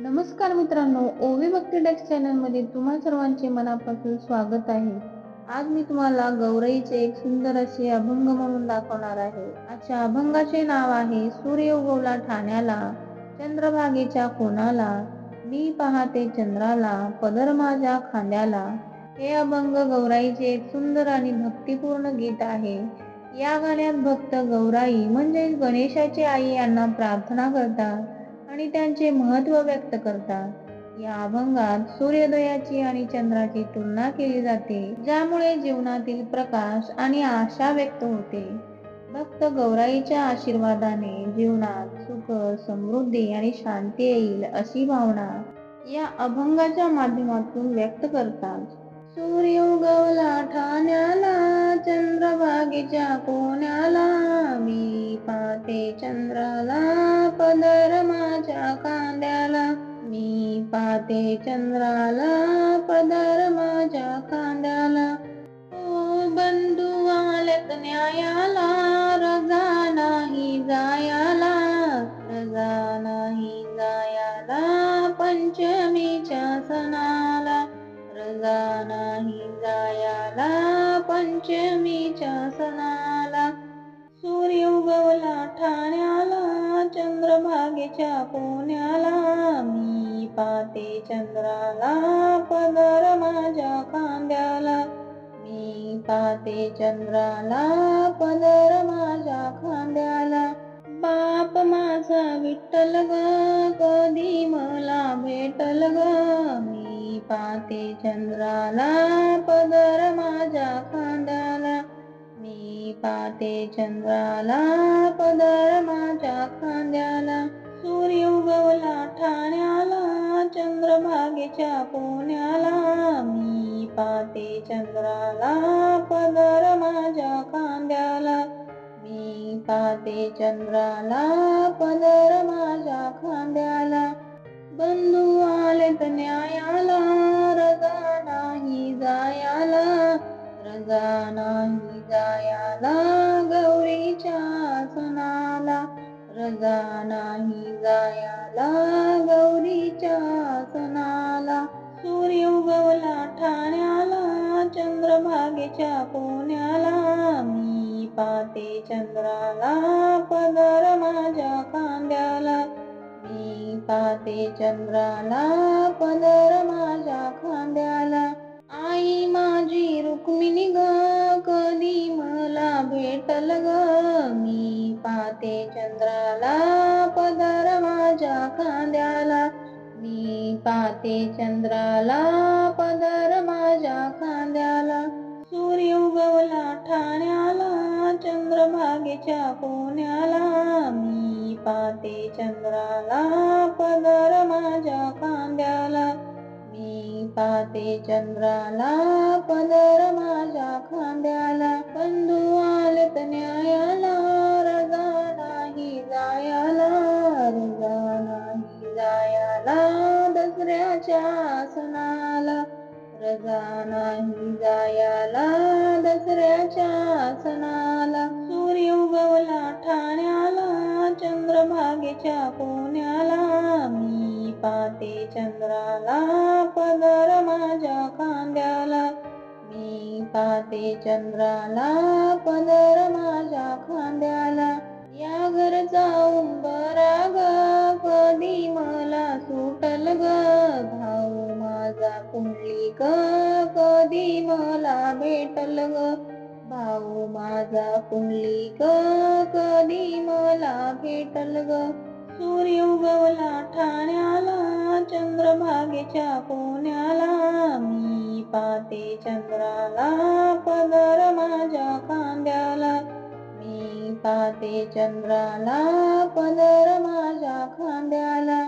नमस्कार मित्रांनो ओवी भक्ती डेक्स चॅनलमध्ये तुम्हा सर्वांचे मनापासून स्वागत आहे. आज मी तुम्हाला गौराईचे एक सुंदर असे अभंग म्हणून दाखवणार आहे. आजच्या अभंगाचे नाव आहे सूर्य उगवला ठाण्याला चंद्रभागेच्या कोणाला मी पाहते चंद्राला पदर माझ्या खांद्याला. हे अभंग गौराईचे एक सुंदर आणि भक्तिपूर्ण गीत आहे. या गाण्यात भक्त गौराई म्हणजेच गणेशाची आई यांना प्रार्थना करतात. आणि त्यांचे महत्त्व व्यक्त करतात. या अभंगात सूर्योदयाची आणि चंद्राची तुलना केली जाते ज्यामुळे जीवनातील प्रकाश आणि आशा व्यक्त होते. भक्त गौराईच्या आशीर्वादाने जीवनात सुख समृद्धी आणि शांती येईल अशी भावना या अभंगाच्या माध्यमातून व्यक्त करतात. सूर्य उगवला ठाण्याला चंद्रभागेच्या कोण्याला मी पाते चंद्र पाहते चंद्राला पदर माझ्या खांद्याला. ओ बंधू आलेत न्यायाला रजा नाही जायाला. रजा नाही जायाला पंचमीच्या सणाला. रजा नाही जायाला पंचमीच्या सणाला. सूर्य उगवला ठाण्याला चंद्रभागेच्या पुण्याला. मी पाहते चंद्राला पदर माझ्या खांद्याला. मी पाहते चंद्राला पदर माझ्या खांद्याला. बाप माझा विठ्ठल ग कधी मला भेटल ग? मी पाहते चंद्राला पदर माझ्या खांद्याला. मी पाहते चंद्राला पदर माझ्या खांद्याला. चंद्रभागेच्या कोण्याला मी पाते चंद्राला पदर माझ्या खांद्याला. मी पाते चंद्राला पदर माझ्या खांद्याला. बंधू आलेत न्यायाला रजा नाही जायाला. रजा नाही जायाला गौरीच्या सणाला. रजा नाही जायाला गौरीच्या सणाला. चंद्रभागेच्या कोण्याला मी पाते चंद्राला पदर माझ्या खांद्याला. मी पाहते चंद्राला पदर माझ्या खांद्याला. आई माझी रुक्मिणी ग कधी मला भेटल ग? मी पाहते चंद्राला पदर माझ्या खांद्याला. मी पाहते चंद्राला पदर माझ्या खांद्याला. चंद्रभागेच्या कोण्याला मी पाहते चंद्राला पदर माझ्या खांद्याला. मी पाहते चंद्राला पदर माझ्या खांद्याला. बंधू आलत न्यायाला रजा नाही जायाला रजा नाही जायाला दसऱ्याच्या सणाला. रजा नाही जायाला दसऱ्याच्या सणाला. चंद्रभागेच्या पुण्याला मी पाहते चंद्राला पदर माझ्या खांद्याला. मी पाहते चंद्राला पदर माझ्या खांद्याला. या घरचा उंबरा ग कधी मला सुटल ग भाऊ माझा कुंडली ग कधी मला भेटल ग भाऊ माझा कुंडली ग कधी मला भेटल ग सूर्य उगवला ठाण्याला चंद्रभागेच्या कोण्याला मी पाहते चंद्राला पदर माझ्या खांद्याला. मी पाहते चंद्राला पदर माझ्या खांद्याला.